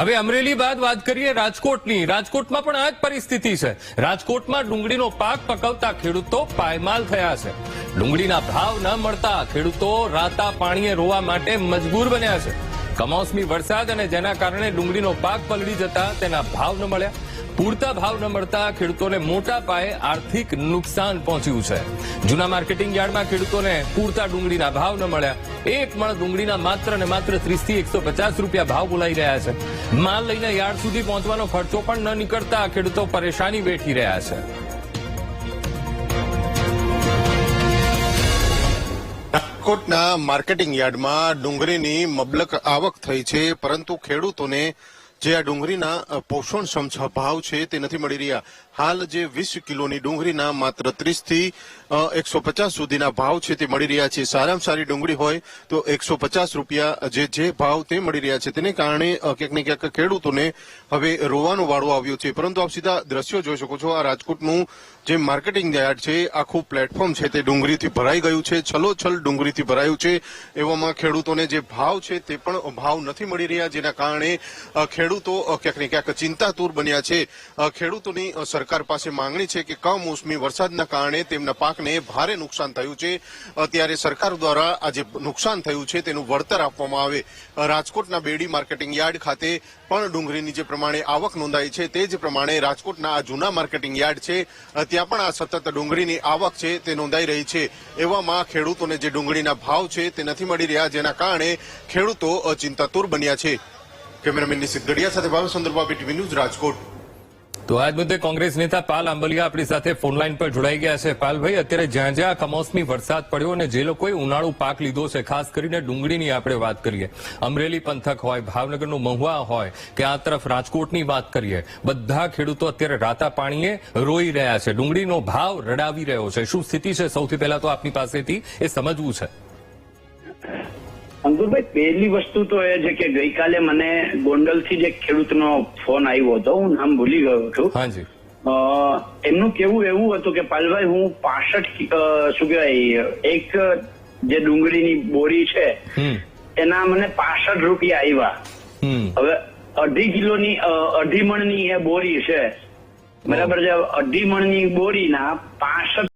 હવે અમરેલી બાદ વાત કરીએ રાજકોટની. રાજકોટમાં પણ આ જ પરિસ્થિતિ છે. રાજકોટમાં ડુંગળીનો પાક પકવતા ખેડૂતો પાયમાલ થયા છે. ડુંગળીના ભાવ ન મળતા ખેડૂતો રાતા પાણીએ રોવા માટે મજબૂર બન્યા છે. કમોસમી વરસાદ અને જેના કારણે ડુંગળીનો પાક પલળી જતા તેના ભાવ ન મળ્યા. પૂરતા ભાવ ન મળતા ખેડૂતોને મોટા પાયે આર્થિક નુકસાન પહોંચ્યું છે. જૂના માર્કેટિંગ યાર્ડમાં ખેડૂતોને પૂરતા ડુંગળીના ભાવ ન મળ્યા. એક મણ ડુંગળીના માત્ર ને માત્ર ત્રીસથી એકસો પચાસ રૂપિયા ભાવ બોલાઈ રહ્યા છે. માલ લઈને યાર્ડ સુધી પહોંચવાનો ખર્ચો પણ ન નીકળતા ખેડૂતો પરેશાની વેઠી રહ્યા છે. રાજકોટના માર્કેટિંગ યાર્ડમાં ડુંગળીની મબલક આવક થઈ છે, પરંતુ ખેડૂતોને જે આ ડુંગળીના પોષણ પોષણક્ષમ ભાવ છે તે નથી મળી રહ્યા. હાલ જે વીસ કિલોની ડુંગળીના માત્ર ત્રીસથી એકસો પચાસ સુધીના ભાવ છે તે મળી રહ્યા છે. સારામાં સારી ડુંગળી હોય તો એકસો પચાસ રૂપિયા જે જે ભાવ તે મળી રહ્યા છે. તેને કારણે ક્યાંક ને ક્યાંક ખેડૂતોને હવે રોવાનો વાળો આવ્યો છે. પરંતુ આપ સીધા દ્રશ્યો જોઈ શકો છો. આ રાજકોટનું જે માર્કેટિંગ યાર્ડ છે આખું પ્લેટફોર્મ છે તે ડુંગળીથી ભરાઈ ગયું છે. છલોછલ ડુંગળીથી ભરાયું છે. એવામાં ખેડૂતોને જે ભાવ છે તે પણ ભાવ નથી મળી રહ્યા જેના કારણે અ, ખેડૂતો ક્યાંક ને ક્યાંક ચિંતાતુર બન્યા છે. ખેડૂતોની સરકાર પાસે માંગણી છે કે કમોસમી વરસાદના કારણે તેમના પાકને ભારે નુકસાન થયું છે. ત્યારે સરકાર દ્વારા આ જે નુકસાન થયું છે તેનું વળતર આપવામાં આવે. રાજકોટના બેડી માર્કેટિંગ યાર્ડ ખાતે પણ ડુંગળીની જે પ્રમાણે આવક નોંધાઈ છે તે જ પ્રમાણે રાજકોટના આ જૂના માર્કેટિંગ યાર્ડ છે ત્યાં પણ આ સતત ડુંગળીની આવક છે તે નોંધાઈ રહી છે. એવામાં ખેડૂતોને જે ડુંગળીના ભાવ છે તે નથી મળી રહ્યા, જેના કારણે ખેડૂતો ચિંતાતુર બન્યા છે. કેમેરામેન નિશિત ગઢિયા સાથે ભાવ સંદર્ભ ટીવી ન્યૂઝ રાજકોટ. તો આજ મુદ્દે કોંગ્રેસ નેતા પાલ આંબલિયા આપણી સાથે ફોનલાઈન પર જોડાઈ ગયા છે. પાલભાઈ અત્યારે જ્યાં જ્યાં કમોસમી વરસાદ પડ્યો અને જે લોકોએ ઉનાળુ પાક લીધો છે, ખાસ કરીને ડુંગળીની આપણે વાત કરીએ. અમરેલી પંથક હોય, ભાવનગરનું મહુવા હોય, કે આ તરફ રાજકોટની વાત કરીએ, બધા ખેડૂતો અત્યારે રાતા પાણીએ રોઈ રહ્યા છે. ડુંગળીનો ભાવ રડાવી રહ્યો છે. શું સ્થિતિ છે? સૌથી પહેલા તો આપની પાસેથી એ સમજવું છે. અંકુરભાઈ પહેલી વસ્તુ તો એ છે કે ગઈકાલે મને ગોંડલથી જ એક ખેડૂતનો ફોન આવ્યો હતો હું નામ ભૂલી ગયો છું. હાજી. એમનું કેવું એવું હતું કે પાલભાઈ હું પાસઠ શું કહેવાય એક જે ડુંગળીની બોરી છે એના મને પાસઠ રૂપિયા આવ્યા હવે અઢી કિલોની અઢી મણની એ બોરી છે. બરાબર છે? અઢી મણની બોરીના પાસઠ